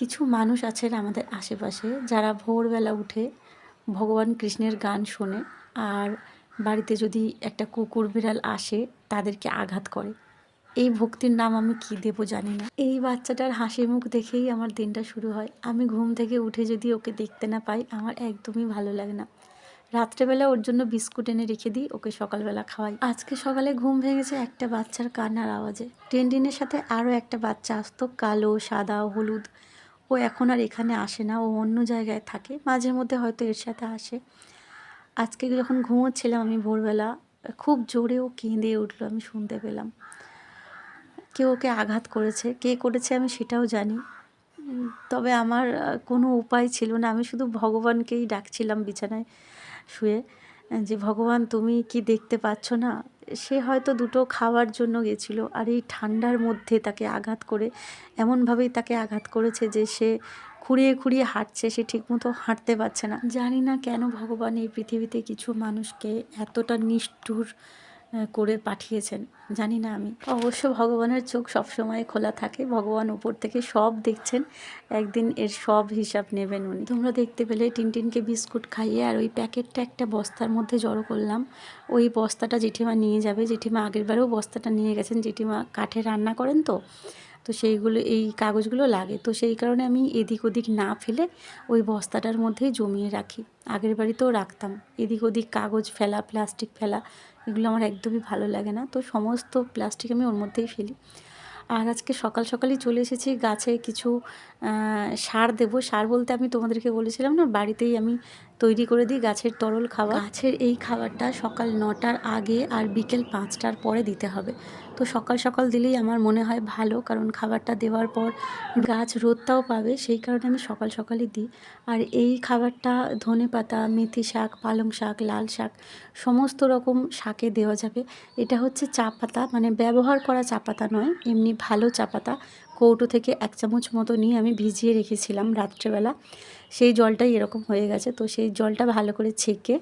কিছু মানুষ আছেন আমাদের আশেপাশে যারা ভোরবেলা উঠে ভগবান কৃষ্ণের গান শোনে আর বাড়িতে যদি একটা কুকুর বিড়াল আসে তাদেরকে আঘাত করে। এই ভক্তির নাম আমি কি দেব জানি না। এই বাচ্চাটার হাসি মুখ দেখেই আমার দিনটা শুরু হয়। আমি ঘুম থেকে উঠে যদি ওকে দেখতে না পাই, আমার একদমই ভালো লাগে না। রাত্রেবেলা ওর জন্য বিস্কুট এনে রেখে দিই, ওকে সকালবেলা খাওয়াই। আজকে সকালে ঘুম ভেঙেছে একটা বাচ্চার কান্নার আওয়াজে। টেনটিনের সাথে আরও একটা বাচ্চা আসতো, কালো, সাদা, হলুদ। ও এখন আর এখানে আসে না, ও অন্য জায়গায় থাকে। মাঝে মধ্যে হয়তো এর সাথে আসে। আজকে যখন ঘুমোচ্ছিলাম আমি ভোরবেলা, খুব জোরে ও কেঁদে উঠল, আমি শুনতে পেলাম। কেউ ওকে আঘাত করেছে, কে করেছে আমি সেটাও জানি। তবে আমার কোনো উপায় ছিল না। আমি শুধু ভগবানকেই ডাকছিলাম বিছানায় শুয়ে, যে, ভগবান, তুমি কি দেখতে পাচ্ছ না? সে হয়তো দুটো খাওয়ার জন্য গেছিল আর এই ঠান্ডার মধ্যে তাকে আঘাত করে, এমনভাবেই তাকে আঘাত করেছে যে সে খুঁড়িয়ে খুঁড়িয়ে হাঁটছে, সে ঠিকমতো হাঁটতে পারছে না। জানি না কেন ভগবান এই পৃথিবীতে কিছু মানুষকে এতটা নিষ্ঠুর করে পাঠিয়েছেন। জানি না আমি। অবশ্য ভগবানের চোখ সবসময় খোলা থাকে। ভগবান উপর থেকে সব দেখছেন। একদিন এর সব হিসাব নেবেন উনি। তোমরা দেখতে পেলে টিনটিনকে বিস্কুট খাইয়ে আর ওই প্যাকেটটা একটা বস্তার মধ্যে জড়ো করলাম। ওই বস্তাটা জেঠিমা নিয়ে যাবে। জেঠিমা আগের বারেও বস্তাটা নিয়ে গেছেন। জেঠিমা কাঠে রান্না করেন তো? তো সেইগুলো, এই কাগজগুলো লাগে। তো সেই কারণে আমি এদিক ওদিক না ফেলে ওই বস্তাটার মধ্যেই জমিয়ে রাখি। আগের বাড়িতেও রাখতাম। এদিক ওদিক কাগজ ফেলা, প্লাস্টিক ফেলা, এগুলো আমার একদমই ভালো লাগে না। তো সমস্ত প্লাস্টিক আমি ওর মধ্যেই ফেলি। আর আজকে সকাল সকালই চলে এসেছি গাছে কিছু সার দেবো। সার বলতে আমি তোমাদেরকে বলেছিলাম না, বাড়িতেই আমি তৈরি করে দিই গাছের তরল খাবার। গাছের এই খাবারটা সকাল নটার আগে আর বিকেল পাঁচটার পরে দিতে হবে। তো সকাল সকাল দিলেই আমার মনে হয় ভালো, কারণ খাবারটা দেওয়ার পর গাছ রোদটাও পাবে, সেই কারণে আমি সকাল সকালই দিই। আর এই খাবারটা ধনে পাতা, মেথি শাক, পালং শাক, লাল শাক, সমস্ত রকম শাকে দেওয়া যাবে। এটা হচ্ছে চা পাতা মানে ব্যবহার করা চা পাতা নয়, এমনি ভালো চা পাতা। কৌটো থেকে এক চামচ মতো নিয়ে আমি ভিজিয়ে রেখেছিলাম রাত্রেবেলা। সেই জলটাই এরকম হয়ে গেছে। তো সেই জলটা ভালো করে ছেঁকে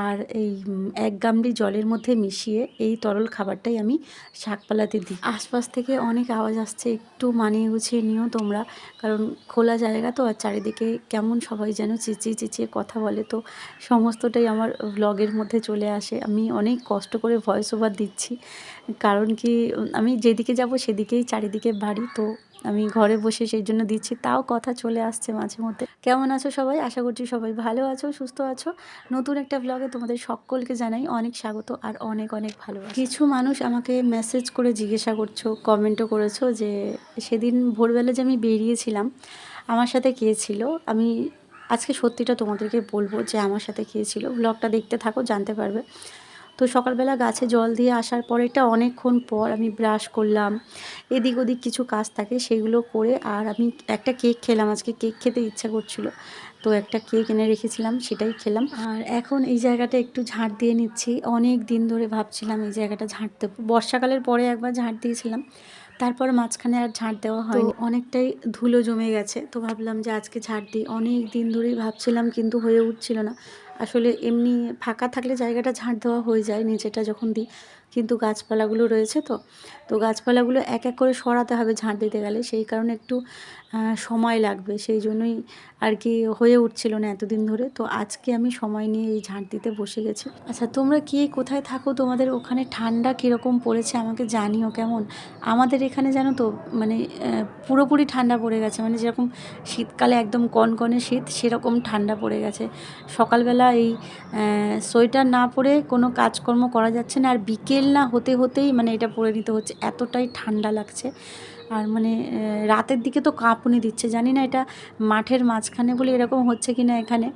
আর এই এক গামলি জলের মধ্যে মিশিয়ে এই তরল খাবারটাই আমি শাকপালাতে দিই। আশপাশ থেকে অনেক আওয়াজ আসছে, একটু মানিয়ে গুছিয়ে নিও তোমরা। কারণ খোলা জায়গা তো, আর চারিদিকে কেমন সবাই যেন চেঁচিয়ে চেঁচিয়ে কথা বলে। তো সমস্তটাই আমার ব্লগের মধ্যে চলে আসে। আমি অনেক কষ্ট করে ভয়েস ওভার দিচ্ছি। কারণ কি, আমি যেদিকে যাব সেদিকেই চারিদিকে বাড়ি, তো আমি ঘরে বসে সেই জন্য দিচ্ছি। তাও কথা চলে আসছে মাঝে মধ্যে। কেমন আছো সবাই? আশা করছি সবাই ভালো আছো, সুস্থ আছো। নতুন একটা ব্লগে তোমাদের সকলকে জানাই অনেক স্বাগত আর অনেক অনেক ভালো কিছু মানুষ আমাকে মেসেজ করে জিজ্ঞাসা করছ কমেন্টও করেছ যে, সেদিন ভোরবেলা যে আমি বেরিয়েছিলাম, আমার সাথে কে ছিল? আমি আজকে সত্যিটা তোমাদেরকে বলব যে, আমার সাথে কে ছিল? ব্লগটা দেখতে থাকো, জানতে পারবে। তো সকালবেলা গাছে জল দিয়ে আসার পরেটা অনেকক্ষণ পর আমি ব্রাশ করলাম। এদিক ওদিক কিছু কাজ থাকে, সেগুলো করে আর আমি একটা কেক খেলাম। আজকে কেক খেতে ইচ্ছা করছিল। তো একটা কেক এনে রেখেছিলাম, সেটাই খেলাম। আর এখন এই জায়গাটা একটু ঝাঁট দিয়ে নিচ্ছি। অনেক দিন ধরে ভাবছিলাম এই জায়গাটা ঝাঁট দেবো বর্ষাকালের পরে একবার ঝাঁট দিয়েছিলাম। তারপর মাঝখানে আর ঝাঁট দেওয়া হয় অনেকটাই ধুলো জমে গেছে। তো ভাবলাম যে আজকে ঝাঁট দিই। অনেক দিন ধরেই ভাবছিলাম কিন্তু হয়ে উঠছিল না। আসলে এমনি ফাঁকা থাকলে জায়গাটা ঝাঁট দেওয়া হয়ে যায় নিচেটা যখন দিই। কিন্তু গাছপালাগুলো রয়েছে তো। তো গাছপালাগুলো এক এক করে সরাতে হবে ঝাঁট দিতে গেলে। সেই কারণে একটু সময় লাগবে। সেই জন্যই আর কি হয়ে উঠছিল না এতদিন ধরে। তো আজকে আমি সময় নিয়ে এই ঝাঁট দিতে বসে গেছি। আচ্ছা তোমরা কি? কোথায় থাকো? তোমাদের ওখানে ঠান্ডা কীরকম পড়েছে? আমাকে জানিও কেমন? আমাদের এখানে জানো তো মানে পুরোপুরি ঠান্ডা পড়ে গেছে। মানে যেরকম শীতকালে একদম কনকনে শীত, সেরকম ঠান্ডা পড়ে গেছে। সকালবেলা এই সোয়েটার না পরে কোনো কাজকর্ম করা যাচ্ছে না। আর বিকেল না হতে হতেই মানে এটা পরে নিতে হচ্ছে, এতটাই ঠান্ডা লাগছে। আর মানে রাতের দিকে তো কাঁপুনি দিচ্ছে। জানি না এটা মাঠের মাঝখানে বলে এরকম হচ্ছে কি না এখানে।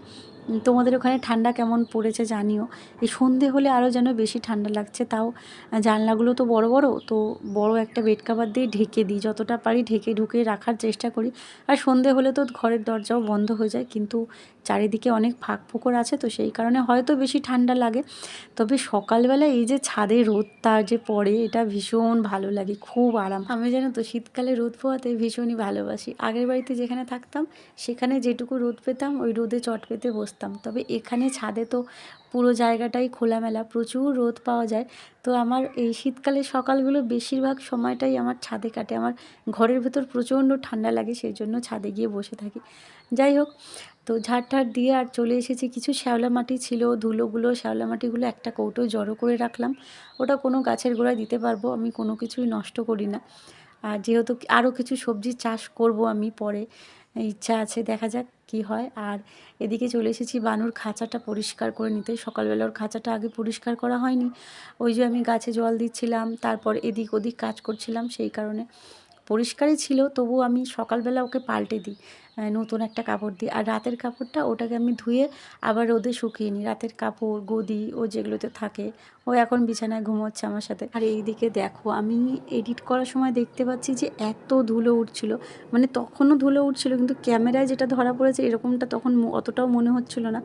তোমাদের ওখানে ঠান্ডা কেমন পড়েছে জানিও। এই সন্ধে হলে আরও যেন বেশি ঠান্ডা লাগছে, তাও জানলাগুলো তো বড় বড়, তো বড় একটা বেড কাভার দিয়ে ঢেকে দিই, যতটা পারি ঢেকে ঢুকে রাখার চেষ্টা করি। আর সন্ধে হলে তো ঘরের দরজাও বন্ধ হয়ে যায়, কিন্তু চারিদিকে অনেক ফাঁক ফোকর আছে, তো সেই কারণে হয়তো বেশি ঠান্ডা লাগে। তবে সকালবেলা এই যে ছাদে রোদটা যে পড়ে, এটা ভীষণ ভালো লাগে, খুব আরাম। আমি জানো তো শীতকালে রোদ পোহাতে ভীষণই ভালোবাসি। আগের বাড়িতে যেখানে থাকতাম, সেখানে যেটুকু রোদ পেতাম, ওই রোদে চট পেতে বসতাম। করতাম। তবে এখানে ছাদে তো পুরো জায়গাটাই খোলামেলা, প্রচুর রোদ পাওয়া যায়। তো আমার এই শীতকালে সকালগুলো বেশিরভাগ সময়টাই আমার ছাদে কাটে। আমার ঘরের ভেতর প্রচণ্ড ঠান্ডা লাগে, সেই জন্য ছাদে গিয়ে বসে থাকি। যাই হোক, তো ঝাড় দিয়ে আর চলে এসেছি। কিছু শ্যাওলা মাটি ছিল, ধুলোগুলো, শ্যাওলা মাটিগুলো একটা কৌটোয় জড়ো করে রাখলাম। ওটা কোনো গাছের গোড়ায় দিতে পারব, আমি কোনো কিছুই নষ্ট করি না। আর যেহেতু আরও কিছু সবজি চাষ করব আমি পরে, ইচ্ছা আছে, দেখা যাক। কি হয়? আর এদিকে চলে এসেছি বানুর খাঁচাটা পরিষ্কার করে নিতে। সকালবেলা ওর খাঁচাটা আগে পরিষ্কার করা হয়নি। ওই যে আমি গাছে জল দিচ্ছিলাম, তারপর এদিক ওদিক কাজ করছিলাম, সেই কারণে পরিষ্কারই ছিল। তবু আমি সকালবেলা ওকে পাল্টে দিই। নতুন একটা কাপড় দিই। আর রাতের কাপড়টা ওটাকে আমি ধুয়ে আবার রোদে শুকিয়ে নিই। রাতের কাপড়, গদি ও যেগুলোতে থাকে, ও এখন বিছানায় ঘুমোচ্ছে আমার সাথে। আর এই দিকে দেখো, আমি এডিট করার সময় দেখতে পাচ্ছি যে এত ধুলো উঠছিল। মানে তখনও ধুলো উঠছিল, কিন্তু ক্যামেরায় যেটা ধরা পড়েছে এরকমটা তখন অতটাও মনে হচ্ছিল না।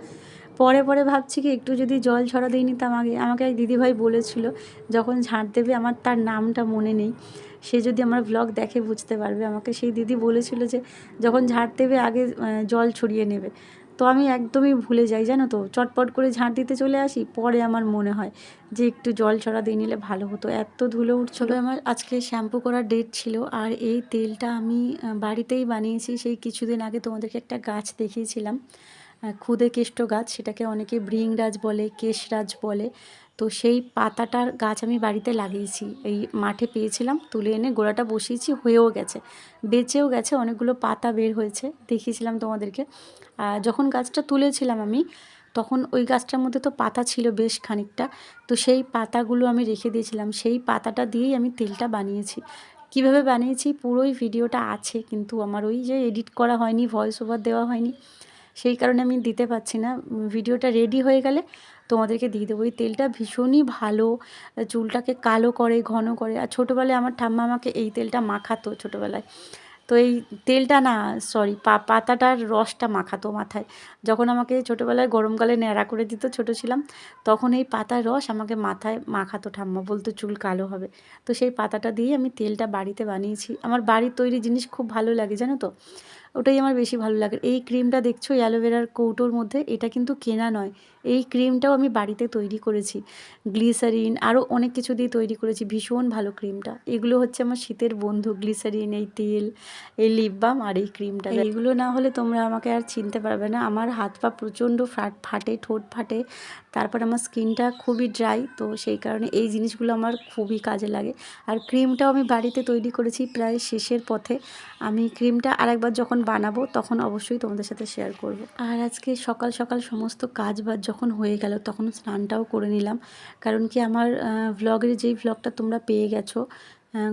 পরে পরে ভাবছি কি, একটু যদি জল ছড়া দিয়ে নিতাম আগে। আমাকে এক দিদিভাই বলেছিল, যখন ঝাঁট দেবে আমার তার নামটা মনে নেই। সে যদি আমার ব্লগ দেখে বুঝতে পারবে আমাকে সেই দিদি বলেছিল যে যখন ঝাঁট দেবে আগে জল ছড়িয়ে নেবে। তো আমি একদমই ভুলে যাই জানো তো? চটপট করে ঝাঁট দিতে চলে আসি পরে আমার মনে হয় যে একটু জল ছড়া দিয়ে নিলে ভালো হতো। এত ধুলো উঠছিল আমার আজকে শ্যাম্পু করার ডেট ছিল আর এই তেলটা আমি বাড়িতেই বানিয়েছি। সেই কিছুদিন আগে তোমাদেরকে একটা গাছ দেখিয়েছিলাম খুদে কেষ্ট গাছ সেটাকে অনেকে ভৃংরাজ বলে কেশরাজ বলে। তো সেই পাতাটার গাছ আমি বাড়িতে লাগিয়েছি। এই মাঠে পেয়েছিলাম, তুলে এনে গোড়াটা বসিয়েছি, হয়েও গেছে। বেঁচেও গেছে, অনেকগুলো পাতা বের হয়েছে, দেখিয়েছিলাম তোমাদেরকে। যখন গাছটা তুলেছিলাম আমি, তখন ওই গাছটার মধ্যে তো পাতা ছিল বেশ খানিকটা, তো সেই পাতাগুলো আমি রেখে দিয়েছিলাম। সেই পাতাটা দিয়েই আমি তেলটা বানিয়েছি। কীভাবে বানিয়েছি? পুরোই ভিডিওটা আছে, কিন্তু আমার ওই যে এডিট করা হয়নি, ভয়েস ওভার দেওয়া হয়নি, সেই কারণে আমি দিতে পারছি না। ভিডিওটা রেডি হয়ে গেলে তোমাদেরকে দিয়ে দেবো। এই তেলটা ভীষণই ভালো। চুলটাকে কালো করে, ঘন করে। আর ছোটোবেলায় আমার ঠাম্মা আমাকে এই তেলটা মাখাতো ছোটোবেলায়। তো এই তেলটা না সরি পা, পাতাটার রসটা মাখাতো মাথায়। যখন আমাকে ছোটোবেলায় গরমকালে ন্যাড়া করে দিত, ছোটো ছিলাম, তখন এই পাতার রস আমাকে মাথায় মাখাতো ঠাম্মা। বলতো, চুল কালো হবে। তো সেই পাতাটা দিয়ে আমি তেলটা বাড়িতে বানিয়েছি। আমার বাড়ির তৈরি জিনিস খুব ভালো লাগে, জানো তো? ওটাই আমার বেশি ভালো লাগে। এই ক্রিমটা দেখছ, অ্যালোভেরার কৌটোর মধ্যে? এটা কিন্তু কেনা নয়। এই ক্রিমটাও আমি বাড়িতে তৈরি করেছি। গ্লিসারিন আরও অনেক কিছু দিয়ে তৈরি করেছি। ভীষণ ভালো ক্রিমটা। এগুলো হচ্ছে আমার শীতের বন্ধু। গ্লিসারিন, এই তেল, এই লিপ বাম আর এই ক্রিমটা। এগুলো না হলে তোমরা আমাকে আর চিনতে পারবে না। আমার হাত পা প্রচণ্ড ফাট, ফাটে, ঠোঁট ফাটে। তারপর আমার স্কিনটা খুবই ড্রাই তো সেই কারণে এই জিনিসগুলো আমার খুবই কাজে লাগে। আর ক্রিমটাও আমি বাড়িতে তৈরি করেছি প্রায় শেষের পথে। আমি ক্রিমটা আরেকবার যখন বানাবো, তখন অবশ্যই তোমাদের সাথে শেয়ার করব। আর আজকে সকাল সকাল সমস্ত কাজ বাজ যখন হয়ে গেল তখন স্নানটাও করে নিলাম। কারণ কি আমার ভ্লগের যেই ভ্লগটা তোমরা পেয়ে গেছো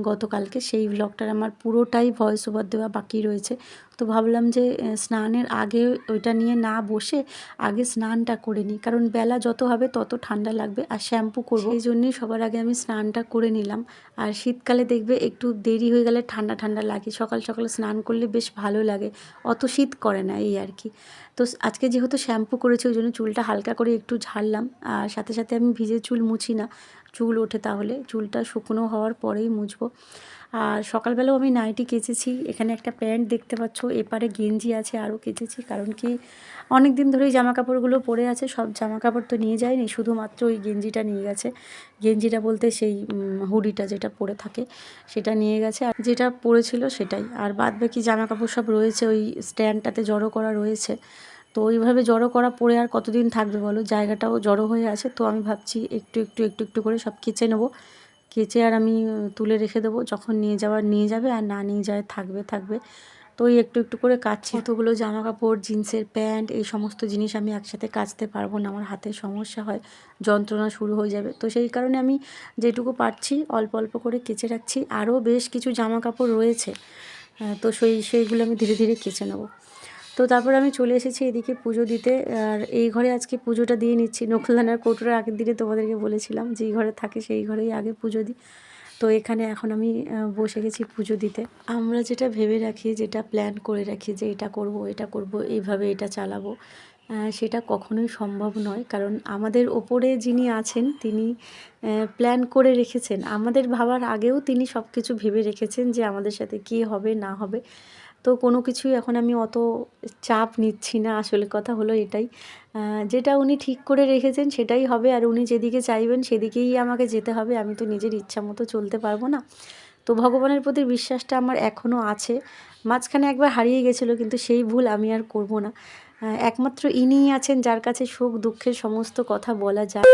গতকালকে সেই ভ্লগটার আমার পুরোটাই ভয়েস ওভার দেওয়া বাকি রয়েছে। তো ভাবলাম যে স্নানের আগে ওইটা নিয়ে না বসে আগে স্নানটা করে নিই। কারণ বেলা যত হবে তত ঠান্ডা লাগবে, আর শ্যাম্পু করব। এই জন্যই সবার আগে আমি স্নানটা করে নিলাম। আর শীতকালে দেখবে একটু দেরি হয়ে গেলে ঠান্ডা ঠান্ডা লাগে, সকাল সকাল স্নান করলে বেশ ভালো লাগে। অত শীত করে না এই আর কি। তো আজকে যেহেতু শ্যাম্পু করেছি, ওই জন্য চুলটা হালকা করে একটু ঝাড়লাম। আর সাথে সাথে আমি ভিজে চুল মুছি না। চুল ওঠে তাহলে, চুলটা শুকনো হওয়ার পরেই মুছবো। আর সকালবেলাও আমি নাইটি কেচেছি, এখানে একটা প্যান্ট দেখতে পাচ্ছ, এপারে গেঞ্জি আছে আরও কেচেছি, কারণ কি অনেক দিন ধরেই জামা কাপড়গুলো পরে আছে, সব জামা কাপড় তো নিয়ে যায়নি, শুধুমাত্র ওই গেঞ্জিটা নিয়ে গেছে। গেঞ্জিটা বলতে সেই হুডিটা যেটা পরে থাকে, সেটা নিয়ে গেছে, আর যেটা পরেছিল সেটাই। আর বাদ বাকি জামা কাপড় সব রয়েছে, ওই স্ট্যান্ডটাতে জড়ো করা রয়েছে। তো ওইভাবে জড়ো করা পরে আর কতদিন থাকবে বলো? জায়গাটাও জড়ো হয়ে আছে তো আমি ভাবছি একটু একটু একটু একটু করে সব কেচে নেব। কেচে আর আমি তুলে রেখে দেবো যখন নিয়ে যাওয়ার নিয়ে যাবে আর না নিয়ে যায় থাকবে থাকবে। তো ওই একটু একটু করে কাচ্ছি। এতগুলো জামা কাপড় জিন্সের প্যান্ট এই সমস্ত জিনিস আমি একসাথে কাচতে পারব না আমার হাতে সমস্যা হয় যন্ত্রণা শুরু হয়ে যাবে। তো সেই কারণে আমি যেটুকু পারছি অল্প অল্প করে কেচে রাখছি। আরও বেশ কিছু জামা কাপড় রয়েছে তো সেই সেইগুলো আমি ধীরে ধীরে কেচে নেব। তো তারপর আমি চলে এসেছি এদিকে পুজো দিতে। আর এই ঘরে আজকে পুজোটা দিয়ে নিচ্ছি। নকুলদানার কৌটোর আগের দিনে তোমাদেরকে বলেছিলাম যেই ঘরে থাকে সেই ঘরেই আগে পুজো দিই। তো এখানে এখন আমি বসে গেছি পুজো দিতে। আমরা যেটা ভেবে রাখি, যেটা প্ল্যান করে রাখি যে এটা করব এটা করব, এইভাবে এটা চালাবো সেটা কখনোই সম্ভব নয়। কারণ আমাদের ওপরে যিনি আছেন, তিনি প্ল্যান করে রেখেছেন। আমাদের ভাবার আগেও তিনি সব কিছু ভেবে রেখেছেন যে আমাদের সাথে কী হবে, না হবে। তো কোনো কিছুই এখন আমি অত চাপ নিচ্ছি না। আসলে কথা হলো এটাই। যেটা উনি ঠিক করে রেখেছেন সেটাই হবে। আর উনি যেদিকে চাইবেন সেদিকেই আমাকে যেতে হবে। আমি তো নিজের ইচ্ছা মতো চলতে পারব না। তো ভগবানের প্রতি বিশ্বাসটা আমার এখনও আছে। মাঝখানে একবার হারিয়ে গেছিল, কিন্তু সেই ভুল আমি আর করব না। একমাত্র ইনিই আছেন যার কাছে সুখ দুঃখের সমস্ত কথা বলা যায়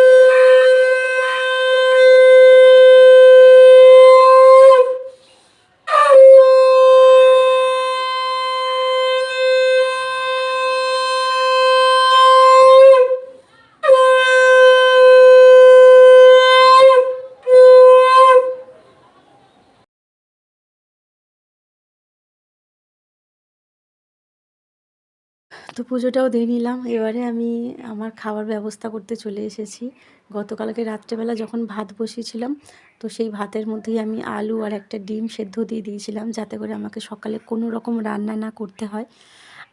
তো পুজোটাও দিয়ে নিলাম। এবারে আমি আমার খাবার ব্যবস্থা করতে চলে এসেছি। গতকালকে রাত্রেবেলা যখন ভাত বসিয়েছিলাম, তো সেই ভাতের মধ্যেই আমি আলু আর একটা ডিম সেদ্ধ দিয়ে দিয়েছিলাম, যাতে করে আমাকে সকালে কোনো রকম রান্না না করতে হয়।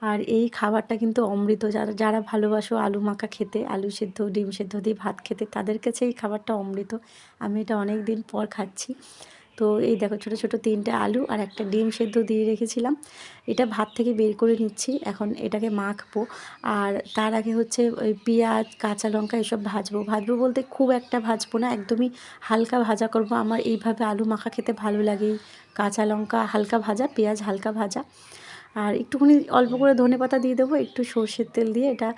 আর এই খাবারটা কিন্তু অমৃত। যারা যারা ভালোবাসো আলু মাখা খেতে, আলু সেদ্ধ, ডিম সেদ্ধ দিয়ে ভাত খেতে, তাদের কাছে এই খাবারটা অমৃত। আমি এটা অনেক দিন পর খাচ্ছি। তো এই দেখো ছোটো ছোটো তিনটে আলু আর একটা ডিম সেদ্ধ দিয়ে রেখেছিলাম। এটা ভাত থেকে বের করে নিচ্ছি, এখন এটাকে মাখবো। আর তার আগে হচ্ছে ওই পেঁয়াজ, কাঁচা লঙ্কা এসব ভাজবো। ভাজবো বলতে খুব একটা ভাজবো না, একদমই হালকা ভাজা করব। আমার এইভাবে আলু মাখা খেতে ভালো লাগে। কাঁচা লঙ্কা হালকা ভাজা, পেঁয়াজ হালকা ভাজা। আর একটুখানি অল্প করে ধনে পাতা দিয়ে দেবো, একটু সর্ষের তেল দিয়ে এটা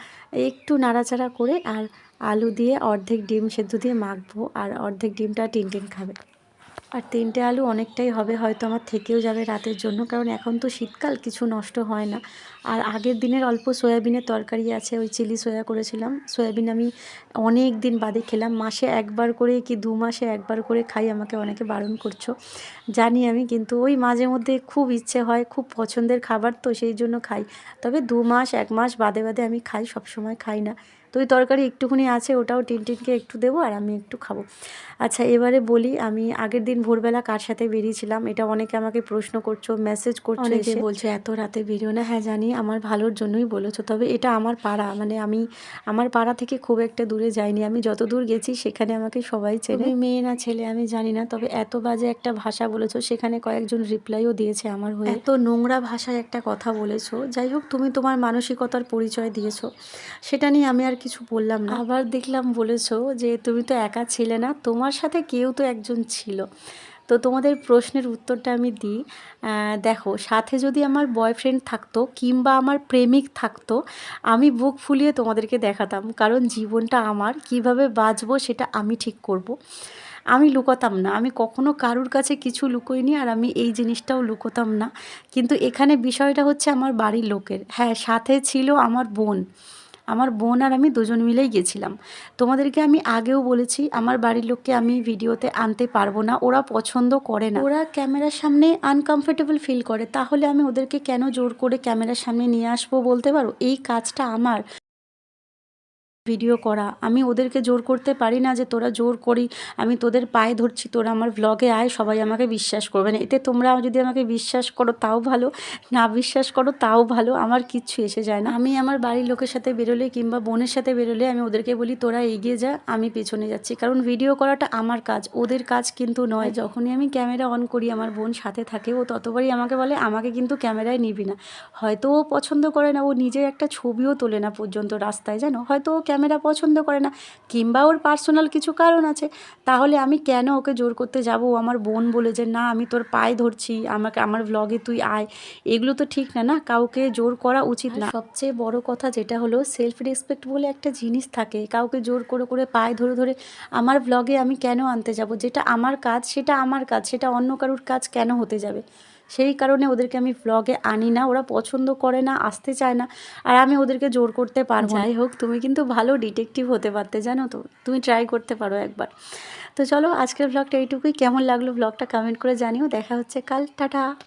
একটু নাড়াচাড়া করে আর আলু দিয়ে অর্ধেক ডিম সেদ্ধ দিয়ে মাখবো। আর অর্ধেক ডিমটা টিন টিন খাবে। আর তিনটে আলু অনেকটাই হবে, হয়তো আমার থেকেও যাবে রাতের জন্য, কারণ এখন তো শীতকাল, কিছু নষ্ট হয় না। আর আগের দিনের অল্প সয়াবিনের তরকারি আছে, ওই চিলি সয়া করেছিলাম। সয়াবিন আমি অনেক দিন বাদে খেলাম, মাসে একবার করে কি দু মাসে একবার করে খাই, আমাকে অনেকে বারণ করছ, জানি আমি, কিন্তু ওই মাঝে মধ্যে খুব ইচ্ছে হয়, খুব পছন্দের খাবার তো সেই জন্য খাই। তবে দু মাস, এক মাস বাদে বাদে আমি খাই সব সময় খাই না। তো ওই তরকারি একটুখানি আছে ওটাও টিনটিনকে একটু দেবো আর আমি একটু খাব। আচ্ছা এবারে বলি আমি আগের দিন ভোরবেলা কার সাথে বেরিয়েছিলাম? এটা অনেকে আমাকে প্রশ্ন করছ মেসেজ করছ অনেকে বলছো এত রাতে বেরিও না। হ্যাঁ জানি আমার ভালোর জন্যই বলেছ তবে এটা আমার পাড়া মানে আমি আমার পাড়া থেকে খুব একটা দূরে যাইনি। আমি যত দূর গেছি সেখানে আমাকে সবাই চেনে। মেয়ে না ছেলে আমি জানি না তবে এত বাজে একটা ভাষা বলেছ সেখানে কয়েকজন রিপ্লাইও দিয়েছে আমার হয়ে। এত নোংরা ভাষায় একটা কথা বলেছ। যাই হোক তুমি তোমার মানসিকতার পরিচয় দিয়েছ। সেটা নিয়ে আমি আর কিছু বললাম না। আবার দেখলাম বলেছ যে তুমি তো একা ছিলে না, তোমার সাথে কেউ তো একজন ছিল। তো তোমাদের প্রশ্নের উত্তরটা আমি দিই। দেখো, সাথে যদি আমার বয়ফ্রেন্ড থাকতো কিংবা আমার প্রেমিক থাকতো, আমি বুক ফুলিয়ে তোমাদেরকে দেখাতাম। কারণ জীবনটা আমার, কীভাবে বাঁচবো সেটা আমি ঠিক করব। আমি লুকোতাম না, আমি কখনো কারুর কাছে কিছু লুকোইনি আর আমি এই জিনিসটাও লুকোতাম না। কিন্তু এখানে বিষয়টা হচ্ছে আমার বাড়ির লোকের। হ্যাঁ সাথে ছিল আমার বোন। আমার বোন আর আমি দুজন মিলেই গেছিলাম। তোমাদেরকে আমি আগেও বলেছি, আমার বাড়ির লোককে আমি ভিডিওতে আনতে পারব না, ওরা পছন্দ করে না। ওরা ক্যামেরার সামনে আনকমফোর্টেবল ফিল করে, তাহলে আমি ওদেরকে কেন জোর করে ক্যামেরার সামনে নিয়ে আসব বলতে পারো? এই কাজটা আমার। ভিডিও করা। আমি ওদেরকে জোর করতে পারি না যে তোরা জোর করি, আমি তোদের পায়ে ধরছি, তোরা আমার ব্লগে আয়, সবাই আমাকে বিশ্বাস করবে না। এতে তোমরা যদি আমাকে বিশ্বাস করো, তাও ভালো। না বিশ্বাস করো, তাও ভালো। আমার কিচ্ছু এসে যায় না। আমি আমার বাড়ির লোকের সাথে বেরোলে কিংবা বোনের সাথে বেরোলে আমি ওদেরকে বলি, তোরা এগিয়ে যা, আমি পেছনে যাচ্ছি। কারণ ভিডিও করাটা আমার কাজ। ওদের কাজ কিন্তু নয়। যখনই আমি ক্যামেরা অন করি, আমার বোন সাথে থাকে, ও ততবারই আমাকে বলে, আমাকে কিন্তু ক্যামেরায় নিবি না। হয়তো ও পছন্দ করে না, ও নিজে একটা ছবিও তোলে না পর্যন্ত রাস্তায়, জানো? হয়তো ও ক্যামেরা পছন্দ করে না, কিংবা ওর পার্সোনাল কিছু কারণ আছে, তাহলে আমি কেন ওকে জোর করতে যাব? আমার বোন বলে যে, না, আমি তোর পায়ে ধরছি, আমাকে, আমার ব্লগে তুই আয়। এগুলো তো ঠিক না না? কাউকে জোর করা উচিত না। সবচেয়ে বড় কথা যেটা হলো সেলফ রেসপেক্ট বলে একটা জিনিস থাকে, কাউকে জোর করে করে পায়ে ধরে ধরে আমার ব্লগে আমি কেন আনতে যাব? যেটা আমার কাজ, সেটা আমার কাজ, সেটা অন্য কারুর কাজ কেন হতে যাবে? সেই কারণে ওদেরকে আমি ব্লগে আনি না, ওরা পছন্দ করে না, আসতে চায় না, আর আমি ওদেরকে জোর করতে পারব যাই হোক, তুমি কিন্তু ভালো ডিটেকটিভ হতে পারতে, জানো তো? তুমি ট্রাই করতে পারো একবার। তো চলো, আজকের ব্লগটা এইটুকুই। কেমন লাগল ব্লগটা কমেন্ট করে জানিও। দেখা হচ্ছে কাল। টাটা!